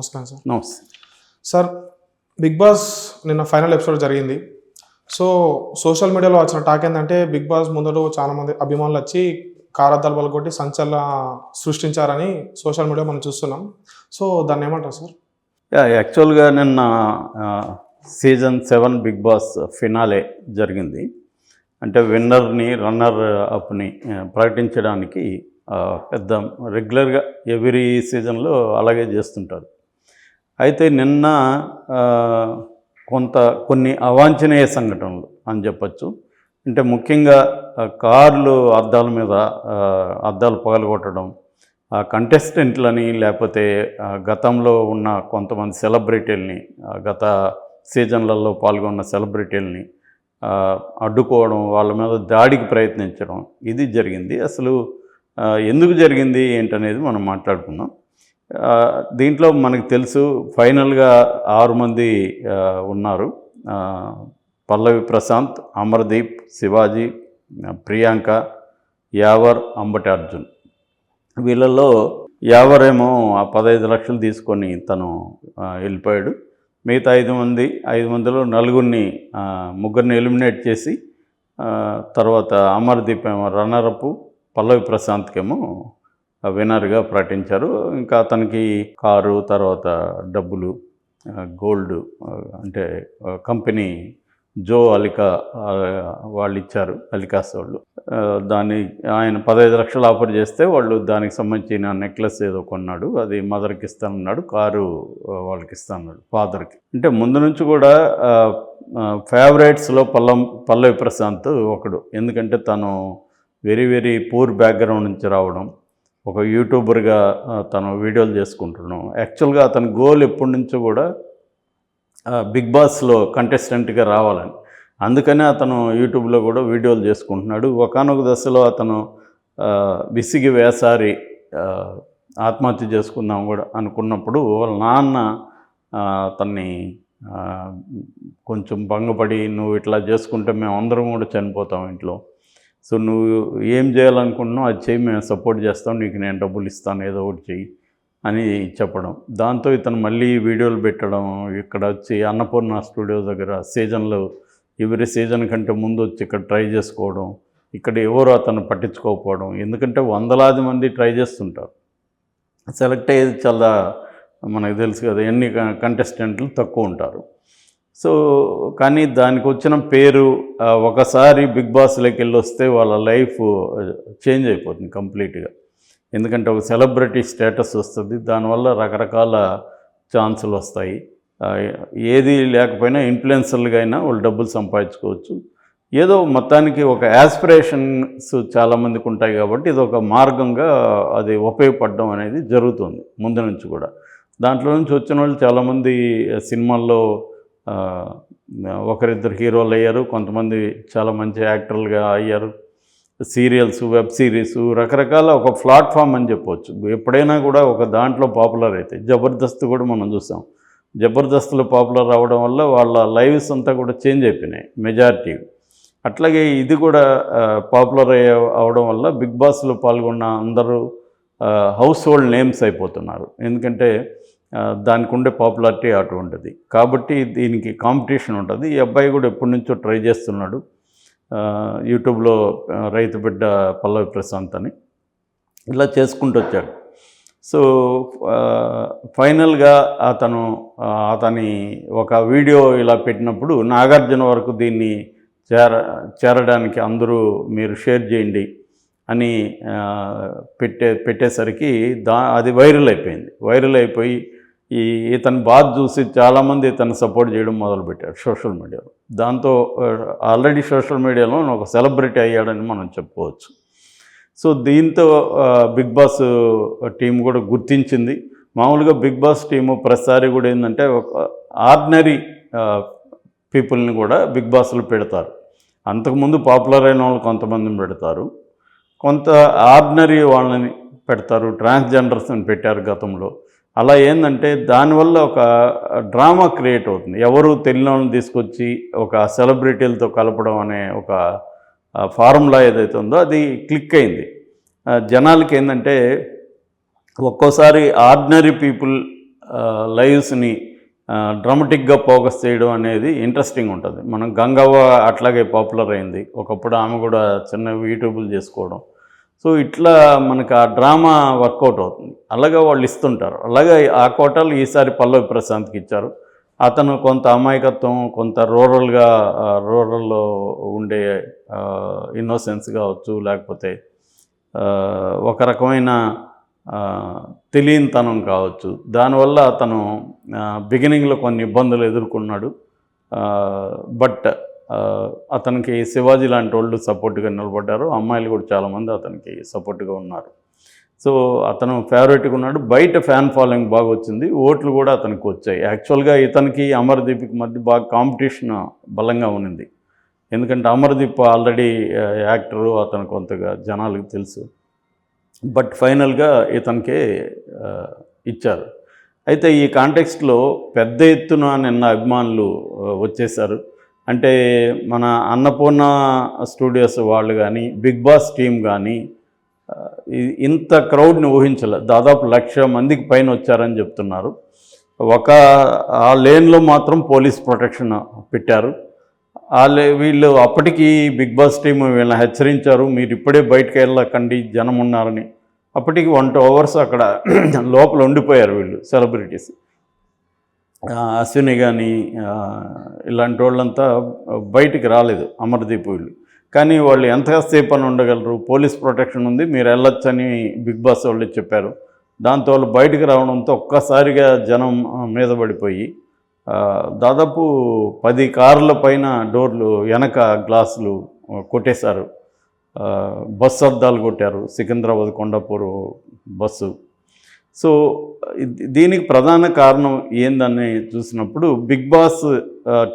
నమస్కారం సార్ నమస్తే sir big boss నిన్న ఫైనల్ ఎపిసోడ్ జరిగింది. సో సోషల్ మీడియాలో వచ్చిన టాక్ ఏంటంటే బిగ్ బాస్ ముందర చాలా మంది అభిమానులు వచ్చి కారద్దాలు పలుకొట్టి సంచలన సృష్టించారని సోషల్ మీడియా మనం చూస్తున్నాం. సో దాన్ని ఏమంటారు సార్ యా యాక్చువల్గా నిన్న season seven big boss finale జరిగింది. అంటే విన్నర్ని రన్నర్ అప్ని ప్రకటించడానికి పెద్ద రెగ్యులర్గా ఎవ్రీ సీజన్లో అలాగే చేస్తుంటారు. అయితే నిన్న కొంత కొన్ని అవాంఛనీయ సంఘటనలు అని చెప్పచ్చు. అంటే ముఖ్యంగా కార్లు అద్దాల మీద అద్దాలు పగలగొట్టడం ఆ కంటెస్టెంట్లని లేకపోతే గతంలో ఉన్న కొంతమంది సెలబ్రిటీలని గత సీజన్లలో పాల్గొన్న సెలబ్రిటీలని అడ్డుకోవడం వాళ్ళ మీద దాడికి ప్రయత్నించడం ఇది జరిగింది. అసలు ఎందుకు జరిగింది ఏంటనేది మనం మాట్లాడుకుందాం. దీంట్లో మనకు తెలుసు ఫైనల్గా ఆరు మంది ఉన్నారు. పల్లవి ప్రశాంత్ అమర్దీప్ శివాజీ ప్రియాంక యావర్ అంబటి అర్జున్. వీళ్ళల్లో యావరేమో ఆ పదహైదు లక్షలు తీసుకొని తను వెళ్ళిపోయాడు. మిగతా ఐదు మంది ఐదు మందిలో నలుగురిని ముగ్గురిని ఎలిమినేట్ చేసి తర్వాత అమర్దీప్ ఏమో రన్నరప్ పల్లవి ప్రశాంత్కేమో వినర్గా ప్రకటించారు. ఇంకా అతనికి కారు తర్వాత డబ్బులు గోల్డ్ అంటే కంపెనీ జో అలికా వాళ్ళు ఇచ్చారు అలికాస్ వాళ్ళు. దాన్ని ఆయన పదహైదు లక్షలు ఆఫర్ చేస్తే వాళ్ళు దానికి సంబంధించిన నెక్లెస్ ఏదో కొన్నాడు. అది మదర్కి ఇస్తానన్నాడు కారు వాళ్ళకి ఇస్తానన్నాడు ఫాదర్కి. అంటే ముందు నుంచి కూడా ఫేవరెట్స్లో పల్లం పల్లవి ప్రశాంత్ ఒకడు. ఎందుకంటే తను వెరీ వెరీ పూర్ బ్యాక్గ్రౌండ్ నుంచి రావడం ఒక యూట్యూబర్గా తను వీడియోలు చేసుకుంటున్నాం. యాక్చువల్గా అతని గోల్ ఎప్పటి నుంచో కూడా బిగ్ బాస్లో కంటెస్టెంట్గా రావాలని. అందుకనే అతను యూట్యూబ్లో కూడా వీడియోలు చేసుకుంటున్నాడు. ఒకనొక దశలో అతను విసిగి వేసారి ఆత్మహత్య చేసుకుందాం కూడా అనుకున్నప్పుడు వాళ్ళ నాన్న అతన్ని కొంచెం భంగపడి నువ్వు ఇట్లా చేసుకుంటే మేము అందరం కూడా చనిపోతాం ఇంట్లో. సో నువ్వు ఏం చేయాలనుకుంటున్నావు అది చేయి మేము సపోర్ట్ చేస్తాం నీకు నేను డబ్బులు ఇస్తాను ఏదో ఒకటి చెయ్యి అని చెప్పడం. దాంతో ఇతను మళ్ళీ వీడియోలు పెట్టడం ఇక్కడ వచ్చి అన్నపూర్ణ స్టూడియో దగ్గర సీజన్లో ఎవరి సీజన్ కంటే ముందు వచ్చి ఇక్కడ ట్రై చేసుకోవడం ఇక్కడ ఎవరు అతను పట్టించుకోకపోవడం ఎందుకంటే వందలాది మంది ట్రై చేస్తుంటారు. సెలెక్ట్ అయ్యేది చాలా మనకు తెలుసు కదా ఎన్ని కంటెస్టెంట్లు తక్కువ ఉంటారు. సో కానీ దానికి వచ్చిన పేరు ఒకసారి బిగ్ బాస్లోకి వెళ్ళి వస్తే వాళ్ళ లైఫ్ చేంజ్ అయిపోతుంది కంప్లీట్గా. ఎందుకంటే ఒక సెలబ్రిటీ స్టేటస్ వస్తుంది దానివల్ల రకరకాల ఛాన్సులు వస్తాయి ఏది లేకపోయినా ఇన్ఫ్లుయెన్సర్లుగా అయినా వాళ్ళు డబ్బులు సంపాదించుకోవచ్చు. ఏదో మొత్తానికి ఒక యాస్పిరేషన్స్ చాలామందికి ఉంటాయి కాబట్టి ఇది ఒక మార్గంగా అది ఉపయోగపడడం అనేది జరుగుతుంది ముందు నుంచి కూడా. దాంట్లో నుంచి వచ్చిన వాళ్ళు చాలామంది సినిమాల్లో ఒకరిద్దరు హీరోలు అయ్యారు కొంతమంది చాలా మంచి యాక్టర్లుగా అయ్యారు. సీరియల్స్ వెబ్ సిరీస్ రకరకాల ఒక ప్లాట్ఫామ్ అని చెప్పవచ్చు ఎప్పుడైనా కూడా ఒక దాంట్లో పాపులర్ అయితే జబర్దస్త్ కూడా మనం చూసాం. జబర్దస్త్లో పాపులర్ అవడం వల్ల వాళ్ళ లైవ్స్ అంతా కూడా చేంజ్ అయిపోయినాయి మెజారిటీ. అట్లాగే ఇది కూడా పాపులర్ అయ్యే అవడం వల్ల బిగ్ బాస్లో పాల్గొన్న అందరూ హౌస్ హోల్డ్ నేమ్స్ అయిపోతున్నారు. ఎందుకంటే దానికి ఉండే పాపులారిటీ అటువంటిది కాబట్టి దీనికి కాంపిటీషన్ ఉంటుంది. ఈ అబ్బాయి కూడా ఎప్పటి నుంచో ట్రై చేస్తున్నాడు. యూట్యూబ్లో రైతు బిడ్డ పల్లవి ప్రశాంత్ అని. ఇలా చేసుకుంటూ వచ్చాడు. సో ఫైనల్గా అతను అతని ఒక వీడియో ఇలా పెట్టినప్పుడు నాగార్జున వరకు దీన్ని చేర చేరడానికి అందరూ మీరు షేర్ చేయండి అని పెట్టే పెట్టేసరికి దా అది వైరల్ అయిపోయింది. వైరల్ అయిపోయి ఈ ఇతని బాధ చూసి చాలామంది ఇతను సపోర్ట్ చేయడం మొదలుపెట్టారు సోషల్ మీడియాలో. దాంతో ఆల్రెడీ సోషల్ మీడియాలో ఒక సెలబ్రిటీ అయ్యాడని మనం చెప్పుకోవచ్చు. సో దీంతో బిగ్ బాస్ టీం కూడా గుర్తించింది. మామూలుగా బిగ్ బాస్ టీము ప్రతిసారి కూడా ఏంటంటే ఒక ఆర్డినరీ పీపుల్ని కూడా బిగ్ బాస్లో పెడతారు. అంతకుముందు పాపులర్ అయిన వాళ్ళు కొంతమందిని పెడతారు. కొంత ఆర్డినరీ వాళ్ళని పెడతారు ట్రాన్స్జెండర్స్ని పెట్టారు గతంలో. అలా ఏంటంటే దానివల్ల ఒక డ్రామా క్రియేట్ అవుతుంది. ఎవరు తెలియని తీసుకొచ్చి ఒక సెలబ్రిటీలతో కలపడం అనే ఒక ఫార్ములా ఏదైతే ఉందో అది క్లిక్ అయింది. జనాలకి ఏంటంటే ఒక్కోసారి ఆర్డినరీ పీపుల్ లైవ్స్ని డ్రామటిక్గా ఫోకస్ చేయడం అనేది ఇంట్రెస్టింగ్ ఉంటుంది. మనం గంగవ్వ అట్లాగే పాపులర్ అయింది. ఒకప్పుడు ఆమె కూడా చిన్న యూట్యూబ్లు చేసుకోవడం. సో ఇట్లా మనకు ఆ డ్రామా వర్కౌట్ అవుతుంది. అలాగే వాళ్ళు ఇస్తుంటారు. అలాగే ఆ కోటలు ఈసారి పల్లవి ప్రశాంత్కి ఇచ్చారు. అతను కొంత అమాయకత్వం కొంత రూరల్గా రూరల్లో ఉండే ఇన్నోసెన్స్ కావచ్చు లేకపోతే ఒక రకమైన తెలియనితనం కావచ్చు. దానివల్ల అతను బిగినింగ్లో కొన్ని ఇబ్బందులు ఎదుర్కొన్నాడు. బట్ అతనికి శివాజీ లాంటి వాళ్ళు సపోర్ట్గా నిలబడ్డారు. అమ్మాయిలు కూడా చాలామంది అతనికి సపోర్ట్గా ఉన్నారు. సో అతను ఫేవరెట్గా ఉన్నాడు. బయట ఫ్యాన్ ఫాలోయింగ్ బాగా వచ్చింది. ఓట్లు కూడా అతనికి వచ్చాయి. యాక్చువల్గా ఇతనికి అమర్దీప్కి మధ్య బాగా కాంపిటీషన్ బలంగా ఉన్నింది. ఎందుకంటే అమర్దీప్ ఆల్రెడీ యాక్టరు అతను కొంతగా జనాలకు తెలుసు. బట్ ఫైనల్గా ఇతనికే ఇచ్చారు. అయితే ఈ కాంటెక్స్ట్లో పెద్ద ఎత్తున నిన్న అభిమానులు వచ్చేసారు అంటే మన అన్నపూర్ణ స్టూడియోస్ వాళ్ళు కానీ బిగ్ బాస్ టీం కానీ ఇంత క్రౌడ్ని ఊహించలే. దాదాపు లక్ష మందికి పైన వచ్చారని చెప్తున్నారు. ఒక ఆ లేన్లో మాత్రం పోలీస్ ప్రొటెక్షన్ పెట్టారు. వాళ్ళే వీళ్ళు అప్పటికి బిగ్ బాస్ టీం వీళ్ళని హెచ్చరించారు. మీరు ఇప్పుడే బయటకు వెళ్ళకండి జనం ఉన్నారని. అప్పటికి వన్ టూ అవర్స్ అక్కడ లోపల ఉండిపోయారు వీళ్ళు సెలబ్రిటీస్. అశ్విని కానీ ఇలాంటి వాళ్ళంతా బయటికి రాలేదు అమర్దీప్ వీళ్ళు. కానీ వాళ్ళు ఎంతసేపు అని ఉండగలరు? పోలీస్ ప్రొటెక్షన్ ఉంది మీరు వెళ్ళొచ్చని బిగ్ బాస్ వాళ్ళు చెప్పారు. దాంతో వాళ్ళు బయటకు రావడంతో ఒక్కసారిగా జనం మీద పడిపోయి దాదాపు పది కార్ల పైన డోర్లు వెనక గ్లాసులు కొట్టేశారు. బస్సు అద్దాలు కొట్టారు. సికింద్రాబాద్ కొండాపూర్ బస్సు. సో దీనికి ప్రధాన కారణం ఏందని చూసినప్పుడు బిగ్ బాస్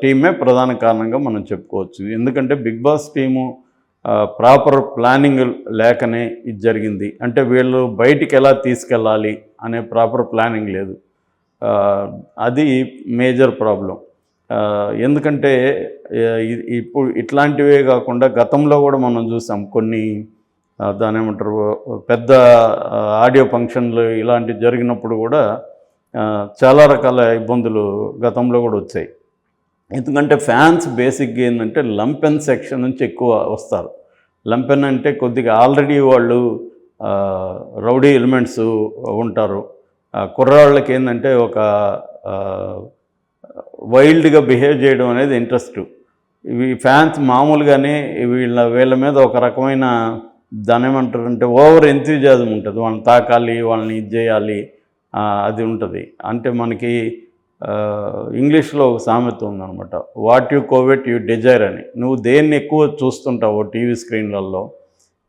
టీమే ప్రధాన కారణంగా మనం చెప్పుకోవచ్చు. ఎందుకంటే big boss team proper planning లేకనే ఇది జరిగింది. అంటే వీళ్ళు బయటికి ఎలా తీసుకెళ్ళాలి అనే ప్రాపర్ ప్లానింగ్ లేదు. అది మేజర్ ప్రాబ్లం. ఎందుకంటే ఇప్పుడు ఇట్లాంటివే కాకుండా గతంలో కూడా మనం చూసాం కొన్ని దాని ఏమంటారు పెద్ద ఆడియో ఫంక్షన్లు ఇలాంటివి జరిగినప్పుడు కూడా చాలా రకాల ఇబ్బందులు గతంలో కూడా వచ్చాయి. ఎందుకంటే ఫ్యాన్స్ బేసిక్గా ఏంటంటే లంపెన్ సెక్షన్ నుంచి ఎక్కువ వస్తారు. లంపెన్ అంటే కొద్దిగా ఆల్రెడీ వాళ్ళు రౌడీ ఎలిమెంట్స్ ఉంటారు. కుర్రాళ్ళకి ఏంటంటే ఒక వైల్డ్గా బిహేవ్ చేయడం అనేది ఇంట్రెస్ట్. ఇవి ఫ్యాన్స్ మామూలుగానే వీళ్ళ వీళ్ళ మీద ఒక రకమైన దాని ఏమంటారంటే ఓవర్ ఎంతూజాజం ఉంటుంది. వాళ్ళని తాకాలి వాళ్ళని ఇది చేయాలి అది ఉంటుంది. అంటే మనకి ఇంగ్లీష్లో ఒక సామెత ఉందన్నమాట. What you covet you desire అని. నువ్వు దేన్ని ఎక్కువ చూస్తుంటావు టీవీ స్క్రీన్లలో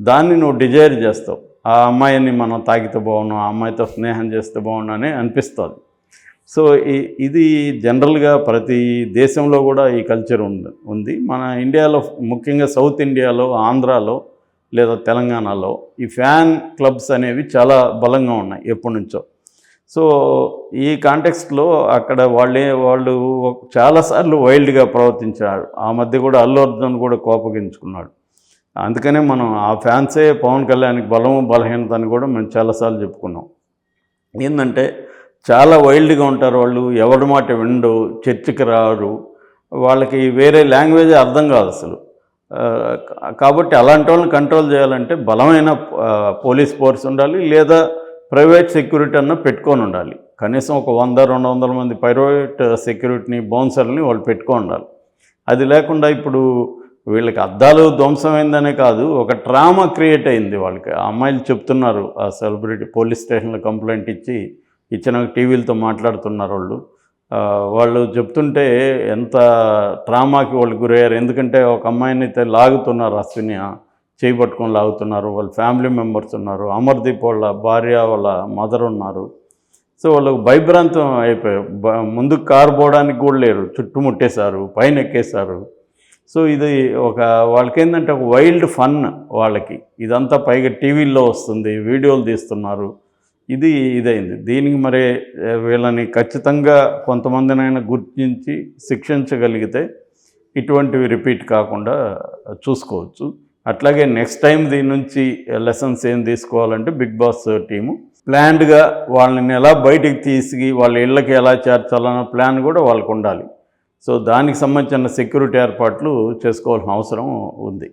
దాన్ని నువ్వు డిజైర్ చేస్తావు. ఆ అమ్మాయిని మనం తాకితే బాగున్నాం ఆ అమ్మాయితో స్నేహం చేస్తే బాగున్నా అని అనిపిస్తుంది. సో ఈ- ఇది జనరల్గా ప్రతి దేశంలో కూడా ఈ కల్చర్ ఉంది. ఉంది. మన ఇండియాలో ముఖ్యంగా సౌత్ ఇండియాలో ఆంధ్రాలో లేదా తెలంగాణలో ఈ ఫ్యాన్ క్లబ్స్ అనేవి చాలా బలంగా ఉన్నాయి ఎప్పటి నుంచో సో ఈ కాంటెక్స్ట్లో అక్కడ వాళ్ళే వాళ్ళు చాలాసార్లు వైల్డ్గా ప్రవర్తించారు. ఆ మధ్య కూడా అల్లు అర్జున్ కూడా కోపగించుకున్నాడు. అందుకనే మనం ఆ ఫ్యాన్సే పవన్ కళ్యాణ్కి బలము బలహీనత అని కూడా మేము చాలాసార్లు చెప్పుకున్నాం. ఏంటంటే చాలా వైల్డ్గా ఉంటారు వాళ్ళు ఎవరి మాట విండు చర్చికి రారు వాళ్ళకి వేరే లాంగ్వేజ్ అర్థం కాదు అసలు. కాబట్టి అలాంటి వాళ్ళని కంట్రోల్ చేయాలంటే బలమైన పోలీస్ ఫోర్స్ ఉండాలి లేదా ప్రైవేట్ సెక్యూరిటీ అన్న పెట్టుకొని ఉండాలి. కనీసం ఒక వంద రెండు వందల మంది ప్రైవేట్ సెక్యూరిటీని బౌన్సర్ని వాళ్ళు పెట్టుకొని ఉండాలి. అది లేకుండా ఇప్పుడు వీళ్ళకి అద్దాలు ధ్వంసమైందనే కాదు ఒక ట్రామా క్రియేట్ అయింది వాళ్ళకి. ఆ అమ్మాయిలు చెప్తున్నారు ఆ సెలబ్రిటీ పోలీస్ స్టేషన్లో కంప్లైంట్ ఇచ్చి ఇచ్చిన టీవీలతో మాట్లాడుతున్నారు వాళ్ళు. వాళ్ళు చెప్తుంటే ఎంత ట్రామాకి వాళ్ళు గురయ్యారు. ఎందుకంటే ఒక అమ్మాయిని అయితే లాగుతున్నారు అశ్విని చేయి పట్టుకొని లాగుతున్నారు. వాళ్ళ ఫ్యామిలీ మెంబర్స్ ఉన్నారు. అమర్దీప్ వాళ్ళ భార్య వాళ్ళ మదర్ ఉన్నారు. సో వాళ్ళకు భయభ్రాంతం అయిపోయారు ముందుకు కారు పోవడానికి కూడా లేరు. చుట్టుముట్టేశారు పైన ఎక్కేశారు. సో ఇది ఒక వాళ్ళకి ఏంటంటే ఒక వైల్డ్ ఫన్ వాళ్ళకి. ఇదంతా పైగా టీవీల్లో వస్తుంది వీడియోలు తీస్తున్నారు. ఇది ఇదైంది. దీనికి మరి వీళ్ళని ఖచ్చితంగా కొంతమందినైనా గుర్తించి శిక్షించగలిగితే ఇటువంటివి రిపీట్ కాకుండా చూసుకోవచ్చు. అట్లాగే నెక్స్ట్ టైం దీని నుంచి లెసన్స్ ఏం తీసుకోవాలంటే బిగ్ బాస్ టీము ప్లాన్డ్గా వాళ్ళని ఎలా బయటికి తీసి వాళ్ళ ఇళ్ళకి ఎలా చేర్చాలన్న ప్లాన్ కూడా వాళ్ళకు ఉండాలి. సో దానికి సంబంధించిన సెక్యూరిటీ ఏర్పాట్లు చేసుకోవాల్సిన అవసరం ఉంది.